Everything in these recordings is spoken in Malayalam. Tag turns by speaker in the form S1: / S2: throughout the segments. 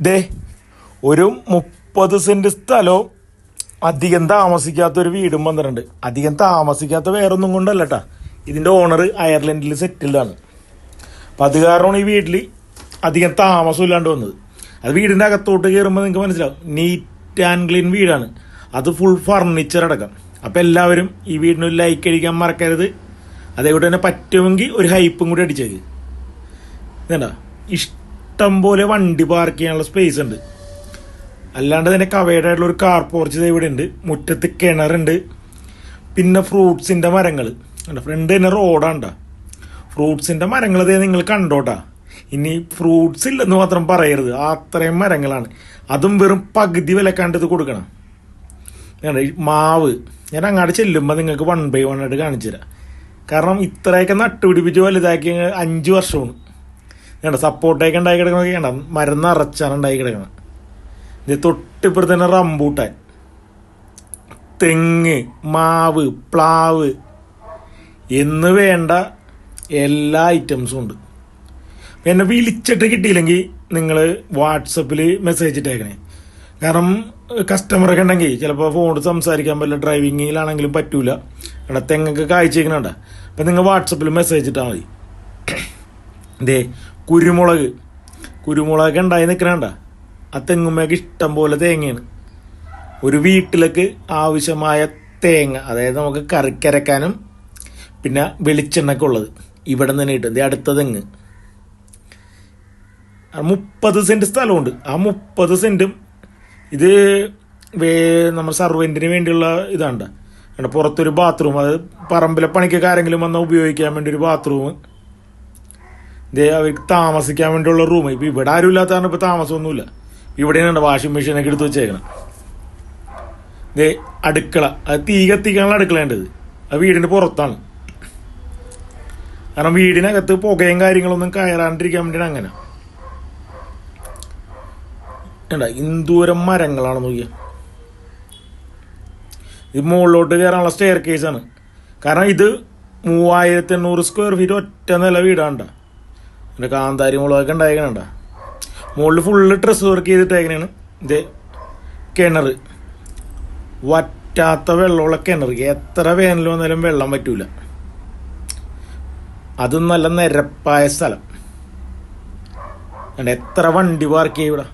S1: ദേ ഒരു മുപ്പത് സെന്റ് സ്ഥലവും അധികം താമസിക്കാത്ത ഒരു വീടും വന്നിട്ടുണ്ട്. അധികം താമസിക്കാത്ത വേറൊന്നും കൊണ്ടല്ല കേട്ടാ ഇതിന്റെ ഓണർ അയർലൻഡിൽ സെറ്റിൽഡാണ് അപ്പം അത് കാരണമാണ് ഈ വീട്ടിൽ അധികം താമസം ഇല്ലാണ്ട് വന്നത്. അത് വീടിന്റെ അകത്തോട്ട് കയറുമ്പോൾ നിങ്ങൾക്ക് മനസ്സിലാവും. നീറ്റ് ആൻഡ് ക്ലീൻ വീടാണ്. അത് ഫുൾ ഫർണിച്ചർ അടക്കം. അപ്പം എല്ലാവരും ഈ വീടിനൊരു ലൈക്ക് അടിക്കാൻ മറക്കരുത്. അതേപോലെ തന്നെ പറ്റുമെങ്കിൽ ഒരു ഹൈപ്പും കൂടി അടിച്ചേക്ക്. ഇതണ്ട ഇഷ്ടം പോലെ വണ്ടി പാർക്ക് ചെയ്യാനുള്ള സ്പേസ് ഉണ്ട്. അല്ലാണ്ട് തന്നെ കവേഡായിട്ടുള്ള ഒരു കാർ പോർച്ച് ഇവിടെ ഉണ്ട്. മുറ്റത്ത് കിണറുണ്ട്. പിന്നെ ഫ്രൂട്ട്സിന്റെ മരങ്ങൾ ഫ്രണ്ട് തന്നെ റോഡാണ്ടാ ഫ്രൂട്ട്സിന്റെ മരങ്ങൾ ഇതേ നിങ്ങൾ കണ്ടോട്ടാ. ഇനി ഫ്രൂട്ട്സ് ഇല്ലെന്ന് മാത്രം പറയരുത്. അത്രയും മരങ്ങളാണ്. അതും വെറും പകുതി വിലക്കാണ്ട് ഇത് കൊടുക്കണം. മാവ്. ഞാൻ അങ്ങോട്ട് ചെല്ലുമ്പോൾ നിങ്ങൾക്ക് വൺ ബൈ വൺ ആയിട്ട് കാണിച്ചു തരാം കാരണം ഇത്രയൊക്കെ നട്ടുപിടിപ്പിച്ച് വലുതാക്കി അഞ്ച് വർഷമാണ്. കണ്ട സപ്പോർട്ടൊക്കെ ഉണ്ടായി കിടക്കണമൊക്കെ കണ്ട മരുന്ന് അറച്ചാണ് ഉണ്ടായി കിടക്കണം ഇത് തൊട്ടിപ്പുറത്ത് തന്നെ റംബൂട്ടാൻ. തെങ്ങ് മാവ് പ്ലാവ് എന്ന് വേണ്ട എല്ലാ ഐറ്റംസും ഉണ്ട്. എന്നെ വിളിച്ചിട്ട് കിട്ടിയില്ലെങ്കിൽ നിങ്ങൾ വാട്സപ്പിൽ മെസ്സേജ് ഇട്ടേക്കണേ. കാരണം കസ്റ്റമറൊക്കെ ഉണ്ടെങ്കിൽ ചിലപ്പോൾ ഫോണിൽ സംസാരിക്കാൻ പറ്റില്ല ഡ്രൈവിങ്ങിലാണെങ്കിലും പറ്റൂല. ഇവിടെ തെങ്ങൊക്കെ കാഴ്ചയ്ക്കണണ്ട അപ്പം നിങ്ങൾ വാട്സപ്പിൽ മെസ്സേജ് ഇട്ടാൽ മതി. ദേ കുരുമുളക്. കുരുമുളക് ഉണ്ടായി നിൽക്കണണ്ട ആ തെങ്ങുമ്മയൊക്കെ ഇഷ്ടം പോലെ തേങ്ങയാണ്. ഒരു വീട്ടിലേക്ക് ആവശ്യമായ തേങ്ങ അതായത് നമുക്ക് കറിക്കരക്കാനും പിന്നെ വെളിച്ചെണ്ണൊക്കെ ഉള്ളത് ഇവിടെ തന്നെ കിട്ടും. അടുത്ത തെങ്ങ്. മുപ്പത് സെന്റ് സ്ഥലമുണ്ട്. ആ മുപ്പത് സെന്റും ഇത് വേ നമ്മുടെ സർവന്റിന് വേണ്ടിയുള്ള ഇതാണ്ട. പുറത്തൊരു ബാത്റൂം അത് പറമ്പിലെ പണിക്കൊക്കെ ആരെങ്കിലും വന്നാൽ ഉപയോഗിക്കാൻ വേണ്ടി ഒരു ബാത്റൂം അവർക്ക് താമസിക്കാൻ വേണ്ടിയുള്ള റൂം ഇപ്പൊ ഇവിടെ ആരും ഇല്ലാത്ത കാരണം ഇപ്പൊ താമസമൊന്നുമില്ല. ഇവിടെയാണ് വാഷിംഗ് മെഷീനൊക്കെ എടുത്ത് വെച്ചേക്കണം. ദേ അടുക്കള. അത് തീ കത്തിക്കാനുള്ള അടുക്കളയുണ്ട് ഇത്. അത് വീടിന്റെ പുറത്താണ്. കാരണം വീടിനകത്ത് പുകയും കാര്യങ്ങളൊന്നും കയറാണ്ടിരിക്കാൻ വേണ്ടിയാണ് അങ്ങനെ. കണ്ട? ഇന്ദൂരം മരങ്ങളാണ് നോക്കിയ. ഇത് മുകളിലോട്ട് കയറാനുള്ള സ്റ്റെയർ കേസാണ് കാരണം ഇത് മൂവായിരത്തി എണ്ണൂറ് സ്ക്വയർ ഫീറ്റ് ഒറ്റ നില വീടാണ്ട എന്റെ കാന്താരി മുളകൊക്കെ ഉണ്ടായേക്കണണ്ട? മുകളിൽ ഫുള്ള് ഡ്രസ് വർക്ക് ചെയ്തിട്ടേക്കണാണ് ഇത് കിണർ. വറ്റാത്ത വെള്ളമുള്ള കിണർ. എത്ര വേനൽ വന്നാലും വെള്ളം പറ്റൂല. അതും നല്ല നിരപ്പായ സ്ഥലം. കണ്ട എത്ര വണ്ടി പാർക്ക് ചെയ്യും ഇവിടെ?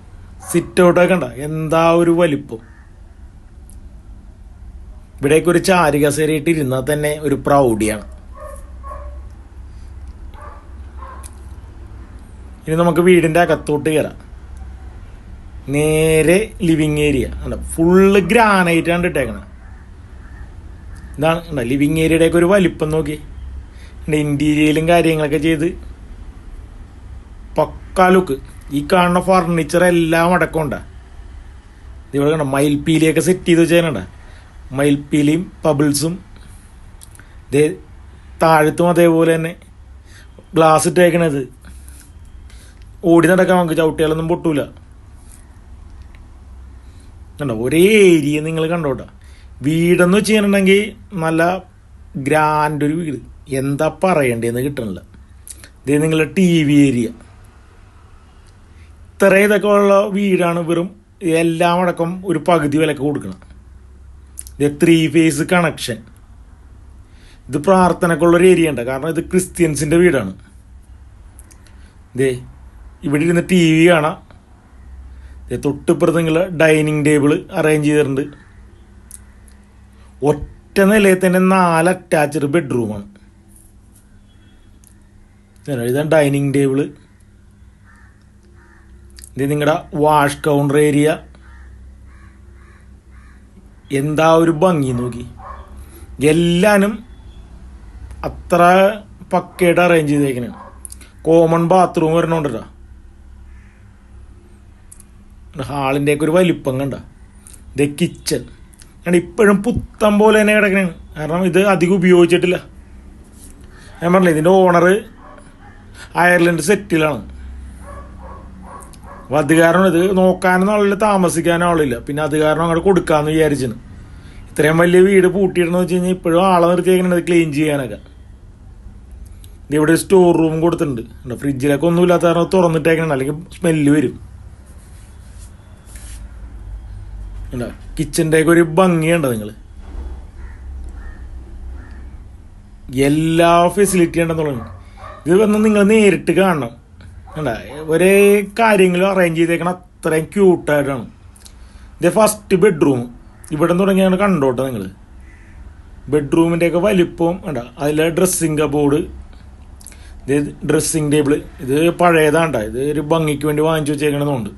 S1: സിറ്റ് ഔട്ടൊക്കെ ഉണ്ട? എന്താ ഒരു വലിപ്പം? ഇവിടേക്ക് ഒരു ഇരുന്നാൽ തന്നെ ഒരു പ്രൗഢിയാണ്. ഇനി നമുക്ക് വീടിന്റെ അകത്തോട്ട് കയറാം നേരെ ലിവിങ് ഏരിയ അല്ല ഫുള്ള് ഗ്രാനൈറ്റ് ആണ് ഇട്ടേക്കണത് ഇതാണ് ഉണ്ടോ ലിവിങ് ഏരിയയുടെയൊക്കെ ഒരു വലിപ്പം നോക്കി. ഇന്റീരിയലും കാര്യങ്ങളൊക്കെ ചെയ്ത്. പക്കാ ലുക്ക് ഈ കാണുന്ന ഫർണിച്ചർ എല്ലാം അടക്കമുണ്ട. ഇവിടെ കണ്ട? മയിൽപ്പീലിയൊക്കെ സെറ്റ് ചെയ്ത് വെച്ചേക്കണ്ട മയിൽപ്പീലിയും പബിൾസും താഴത്തും അതേപോലെ തന്നെ ഗ്ലാസ് ഇട്ടേക്കണത്. ഓടി നടക്കാൻ നമുക്ക് ചവിട്ടിയാലൊന്നും പൊട്ടൂല. കണ്ടോ? ഒരേ ഏരിയ നിങ്ങൾ കണ്ടോട്ടെ. വീടെന്ന് വെച്ച് കഴിഞ്ഞിട്ടുണ്ടെങ്കിൽ നല്ല ഗ്രാൻഡ് ഒരു വീട്. എന്താ പറയണ്ടേന്ന് കിട്ടണില്ല. ഇത് നിങ്ങളുടെ ടി വി ഏരിയ ഇത്ര ഇതൊക്കെ ഉള്ള വീടാണ് വെറും എല്ലാം അടക്കം ഒരു പകുതി വിലക്ക് കൊടുക്കണം. ഇത് ത്രീ ഫേസ് കണക്ഷൻ ഇത് പ്രാർത്ഥനക്കുള്ളൊരു ഏരിയ ഉണ്ട്. കാരണം ഇത് ക്രിസ്ത്യൻസിന്റെ വീടാണ്. ദേ ഇവിടെ ഇരുന്ന് ടി വി കാണാം. തൊട്ടിപ്പുറത്ത് നിങ്ങൾ ഡൈനിങ് ടേബിൾ അറേഞ്ച് ചെയ്തിട്ടുണ്ട്. ഒറ്റ നിലയിൽ തന്നെ നാല് അറ്റാച്ച്ഡ് ബെഡ്റൂമാണ് ഇതാണ് ഡൈനിങ് ടേബിൾ. ഇത് നിങ്ങളുടെ വാഷ് കൗണ്ടർ ഏരിയ എന്താ ഒരു ഭംഗി നോക്കി. എല്ലാനും അത്ര പക്കയായിട്ട് അറേഞ്ച് ചെയ്തേക്കണേ. കോമൺ ബാത്റൂം വരണോണ്ടല്ലോ. ഹാളിന്റെ ഒക്കെ ഒരു വലിപ്പം കണ്ട? ഇത് കിച്ചൺ കാരണം ഇപ്പോഴും പുത്തം പോലെ തന്നെ കിടക്കണേ. കാരണം ഇത് അധികം ഉപയോഗിച്ചിട്ടില്ല. ഞാൻ പറഞ്ഞില്ല ഇതിന്റെ ഓണർ അയർലൻഡ് സെറ്റിലാണ്. അപ്പോൾ അത് കാരണം ഇത് നോക്കാനും ആളില്ല താമസിക്കാനും ആളില്ല. പിന്നെ അത് കാരണം അങ്ങോട്ട് കൊടുക്കാമെന്ന് വിചാരിച്ചിന്. ഇത്രയും വലിയ വീട് പൂട്ടിയിടണമെന്ന് വെച്ച് കഴിഞ്ഞാൽ ഇപ്പോഴും ആളെ നിർത്തിയേക്കുന്നത് ക്ലീൻ ചെയ്യാനൊക്കെ. ഇവിടെ സ്റ്റോർ റൂം കൊടുത്തിട്ടുണ്ട്. ഫ്രിഡ്ജിലൊക്കെ ഒന്നുമില്ലാത്ത കാരണം തുറന്നിട്ടേക്കണം അല്ലെങ്കിൽ സ്മെല്ല് വരും. ഉണ്ടോ? കിച്ചന്റെ ഒക്കെ ഒരു ഭംഗിയുണ്ടോ നിങ്ങൾ എല്ലാ ഫെസിലിറ്റി ഉണ്ടെന്നുള്ളത് ഇത് വന്ന് നിങ്ങൾ നേരിട്ട് കാണണം. അല്ല ഒരേ കാര്യങ്ങളും അറേഞ്ച് ചെയ്തേക്കണം അത്രയും ക്യൂട്ടായിട്ടാണ് ഇത് ഫസ്റ്റ് ബെഡ്റൂം ഇവിടെ തുടങ്ങിയാണ് കണ്ടോട്ടെ നിങ്ങൾ ബെഡ്റൂമിന്റെ ഒക്കെ വലിപ്പം വേണ്ട അതിലെ ഡ്രസ്സിങ് കബോർഡ് ഇത് ഡ്രസ്സിങ് ടേബിൾ ഇത് പഴയതാണ്ട. ഇത് ഒരു ഭംഗിക്ക് വേണ്ടി വാങ്ങിച്ചു വെച്ചേക്കണതുകൊണ്ട്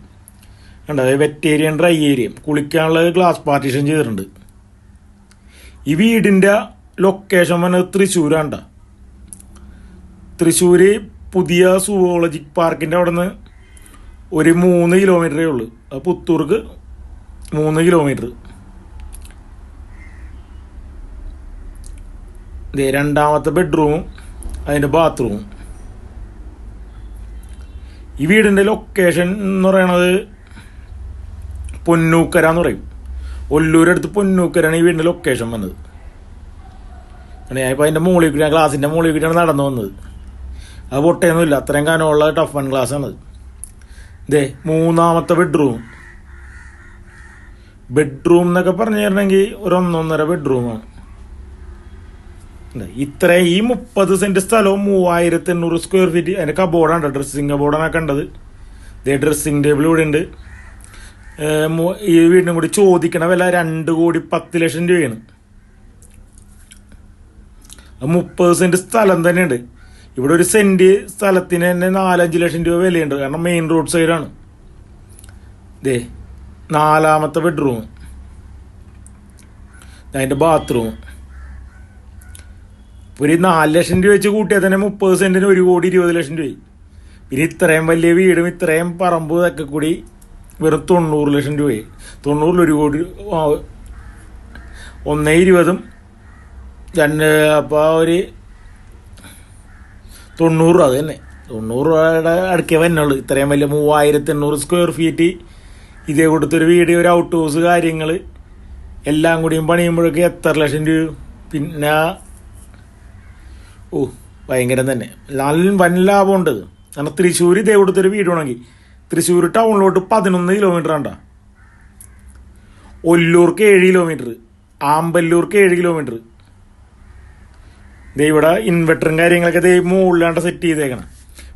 S1: കണ്ട? അതായത് വെറ്റ് ഡ്രൈ ഏരിയ കുളിക്കാനുള്ള ഗ്ലാസ് പാർട്ടീഷൻ ചെയ്തിട്ടുണ്ട്. ഈ വീടിന്റെ ലൊക്കേഷൻ വന്നത് തൃശ്ശൂരാണ്ട തൃശ്ശൂര് പുതിയ സുവോളജി പാർക്കിന്റെ അവിടെ നിന്ന് ഒരു മൂന്ന് കിലോമീറ്ററേ ഉള്ളൂ. അത് പുത്തൂർക്ക് മൂന്ന് കിലോമീറ്റർ ഇതേ രണ്ടാമത്തെ ബെഡ്റൂമും അതിന്റെ ബാത്റൂമും ഈ വീടിന്റെ ലൊക്കേഷൻ എന്ന് പറയണത് പൊന്നൂക്കര എന്ന് പറയും. ഒല്ലൂരടുത്ത് പൊന്നൂക്കരാണ് ഈ വീടിന്റെ ലൊക്കേഷൻ വന്നത്. ഞാനിപ്പോൾ അതിന്റെ മുകളിൽ കൂടി ഗ്ലാസിന്റെ മുകളിൽ കൂടിയാണ് നടന്നു വന്നത്. അത് പൊട്ടയൊന്നുമില്ല അത്രയും കനമുള്ള ടഫ് വൺ ആണ് ഇതേ മൂന്നാമത്തെ ബെഡ്റൂം ബെഡ്റൂം എന്നൊക്കെ പറഞ്ഞു തരണമെങ്കിൽ ഒരു ഒന്നൊന്നര ബെഡ്റൂമാണ് ഇത്ര ഈ മുപ്പത് സെന്റ് സ്ഥലവും മൂവായിരത്തി എണ്ണൂറ് സ്ക്വയർ ഫീറ്റ് അതിന്റെ കബോർഡാണ് ഡ്രസ്സിങ് കബോർഡാണ് കണ്ടത്. ഇതേ ഡ്രസ്സിങ് ടേബിൾ ഇവിടെ ഉണ്ട്. ഈ വീടിനും കൂടി ചോദിക്കണ വില രണ്ട് കോടി പത്ത് ലക്ഷം രൂപയാണ്. മുപ്പത് സെന്റ് സ്ഥലം തന്നെയുണ്ട്. ഇവിടെ ഒരു സെന്റ് സ്ഥലത്തിന് തന്നെ നാലഞ്ച് ലക്ഷം രൂപ വിലയുണ്ട്. കാരണം മെയിൻ റോഡ് സൈഡാണ് ദേ നാലാമത്തെ ബെഡ്റൂം അതിന്റെ ബാത്റൂം ഒരു നാല് ലക്ഷം രൂപ വെച്ച് കൂട്ടിയാൽ തന്നെ മുപ്പത് സെന്റിന് ഒരു കോടി ഇരുപത് ലക്ഷം രൂപ പിന്നെ ഇത്രയും വലിയ വീടും ഇത്രയും പറമ്പും ഇതൊക്കെ കൂടി വെറും തൊണ്ണൂറ് ലക്ഷം രൂപയായി. തൊണ്ണൂറിൽ ഒരു കോടി ആ, ഒന്നേ ഇരുപതും രണ്ട് അപ്പോൾ ഒരു തൊണ്ണൂറ് അത് തന്നെ. തൊണ്ണൂറ് രൂപയുടെ അടുക്കേ വന്നുള്ളൂ ഇത്രയും വലിയ മൂവായിരത്തി എണ്ണൂറ് സ്ക്വയർ ഫീറ്റ് ഇതേ കൊടുത്തൊരു വീട് ഒരു ഔട്ട് ഹൗസ് കാര്യങ്ങൾ എല്ലാം കൂടിയും പണിയുമ്പോഴൊക്കെ എത്ര ലക്ഷം രൂപ? പിന്നെ ഓ ഭയങ്കരം തന്നെ. നല്ല വൻ ലാഭമുണ്ട്. കാരണം തൃശ്ശൂർ ഇതേ കൊടുത്തൊരു വീട് വേണമെങ്കിൽ തൃശ്ശൂർ ടൗണിലോട്ട് പതിനൊന്ന് കിലോമീറ്റർ ആണ്ട. ഒല്ലൂർക്ക് ഏഴ് കിലോമീറ്റർ ആമ്പല്ലൂർക്ക് ഏഴ് കിലോമീറ്റർ ദേ ഇവിടെ ഇൻവെർട്ടറും കാര്യങ്ങളൊക്കെ ദേ മുകളിലാണ്ട് സെറ്റ് ചെയ്തേക്കണം.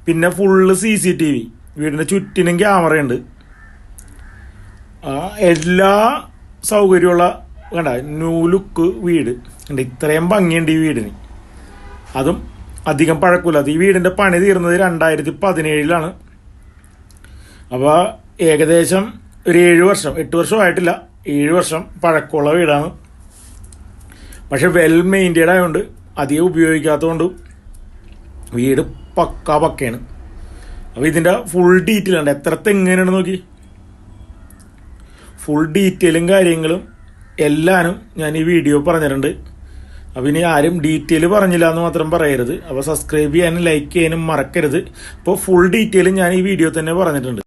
S1: പിന്നെ full C C T V വീടിന്റെ ചുറ്റിനും ക്യാമറയുണ്ട് എല്ലാ സൗകര്യമുള്ള കണ്ട ന്യൂ ലുക്ക് വീട്. ഉണ്ട് ഇത്രയും ഭംഗിയുണ്ട് ഈ വീടിന്. അതും അധികം പഴക്കമില്ലാത്ത ഈ വീടിന്റെ പണി തീർന്നത് രണ്ടായിരത്തി പതിനേഴിലാണ്. അപ്പോൾ ഏകദേശം ഒരു ഏഴ് വർഷം എട്ട് വർഷമായിട്ടില്ല ഏഴ് വർഷം പഴക്കമുള്ള വീടാണ്. പക്ഷെ വെൽ മെയിന്റേഡ് ആയതുകൊണ്ട് അധികം ഉപയോഗിക്കാത്തതുകൊണ്ടും വീട് പക്ക പക്കയാണ്. അപ്പോൾ ഇതിന്റെ ഫുൾ ഡീറ്റെയിൽ ഉണ്ട് എത്ര തെങ്ങനെയാണ് നോക്കി? ഫുൾ ഡീറ്റെയിലും കാര്യങ്ങളും എല്ലാനും ഞാൻ ഈ വീഡിയോ പറഞ്ഞിട്ടുണ്ട്. അപ്പോൾ ഇനി ആരും ഡീറ്റെയിൽ പറഞ്ഞില്ല എന്ന് മാത്രം പറയരുത്. അപ്പോൾ സബ്സ്ക്രൈബ് ചെയ്യാനും ലൈക്ക് ചെയ്യാനും മറക്കരുത്. അപ്പോൾ ഫുൾ ഡീറ്റെയിൽ ഞാൻ ഈ വീഡിയോ തന്നെ പറഞ്ഞിട്ടുണ്ട്.